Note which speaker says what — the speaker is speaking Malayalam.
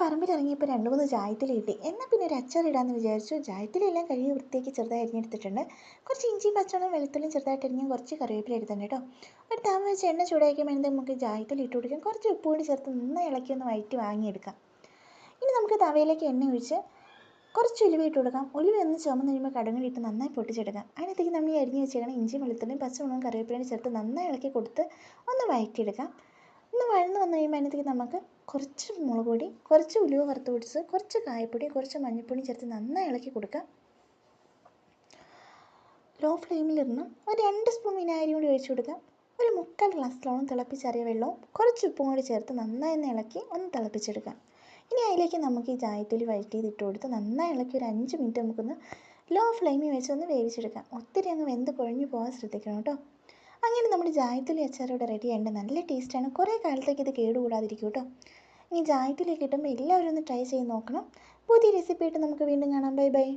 Speaker 1: പറമ്പിലിറങ്ങിയപ്പോൾ രണ്ട് മൂന്ന് ജായത്തിൽ കിട്ടി എന്നാൽ പിന്നെ ഒരു അച്ചാറിടാമെന്ന് വിചാരിച്ചു. ജായത്തിലെല്ലാം കഴുകി വൃത്തിയാക്കി ചെറുതായി അരിഞ്ഞെടുത്തിട്ടുണ്ട്. കുറച്ച് ഇഞ്ചിയും പച്ചവെള്ളം വെളുത്തുള്ളിയും ചെറുതായിട്ട് അരിഞ്ഞ് കുറച്ച് കറിവേപ്പില എടുത്തിട്ടുണ്ട് കേട്ടോ. ഒരു താമ വെച്ച് എണ്ണ ചൂടാക്കിയാൽ നമുക്ക് ജായത്തിൽ ഇട്ട് കൊടുക്കാം. കുറച്ച് ഉപ്പ് കൂടി ചേർത്ത് നന്നായി ഇളക്കി ഒന്ന് വയറ്റി വാങ്ങിയെടുക്കാം. ഇനി നമുക്ക് തവയിലേക്ക് എണ്ണ ഒഴിച്ച് കുറച്ച് ഉലുവ ഇട്ട് കൊടുക്കാം. ഉലുവ ഒന്ന് ചുമന്ന് കഴിയുമ്പോൾ കടുങ്ങി ഇട്ട് നന്നായി പൊട്ടിച്ചെടുക്കാം. അതിനകത്തേക്ക് നമ്മൾ ഈ അരിഞ്ഞ് വെച്ചേക്കണം ഇഞ്ചിയും വെളുത്തുള്ളിയും പച്ചമുളകും കറിവേപ്പിലയും ചേർത്ത് നന്നായി ഇളക്കി കൊടുത്ത് ഒന്ന് വയറ്റിയെടുക്കാം. വഴന്ന് വന്നു കഴിയുമ്പോഴത്തേക്ക് നമുക്ക് കുറച്ച് മുളക് പൊടി കുറച്ച് ഉലുവ വറുത്ത് പൊടിച്ച് കുറച്ച് കായപ്പൊടി കുറച്ച് മഞ്ഞൾപ്പൊടി ചേർത്ത് നന്നായി ഇളക്കി കൊടുക്കുക. ലോ ഫ്ലെയിമിലിരുന്ന് ഒരു രണ്ട് സ്പൂൺ വിനാഗിരി കൂടി ഒഴിച്ചു കൊടുക്കുക. ഒരു മുക്കാൽ ഗ്ലാസ്സിലോളം തിളപ്പിച്ചറിയ വെള്ളവും കുറച്ച് ഉപ്പും കൂടി ചേർത്ത് നന്നായി ഒന്ന് ഇളക്കി ഒന്ന് തിളപ്പിച്ചെടുക്കാം ഇനി അതിലേക്ക് നമുക്ക് ഈ ചായത്തൊലി വഴറ്റിയത് ഇട്ട് കൊടുത്ത് നന്നായി ഇളക്കി ഒരു അഞ്ച് മിനിറ്റ് നമുക്കൊന്ന് ലോ ഫ്ലെയിമിൽ വെച്ചൊന്ന് വേവിച്ചെടുക്കാം ഒത്തിരി അങ്ങ് വെന്ത് കുഴഞ്ഞു പോകാൻ ശ്രദ്ധിക്കണം കേട്ടോ. അങ്ങനെ നമ്മുടെ ജായത്തൊലി അച്ചാർ ഇവിടെ റെഡി ആയിട്ട് നല്ല ടേസ്റ്റാണ് കുറേ കാലത്തേക്ക് ഇത് കേടുകൂടാതിരിക്കും കേട്ടോ. ഇനി ജായത്തൊലി കിട്ടുമ്പോൾ എല്ലാവരും ഒന്ന് ട്രൈ ചെയ്ത് നോക്കണം. പുതിയ റെസിപ്പി ആയിട്ട് നമുക്ക് വീണ്ടും കാണാം. Bye bye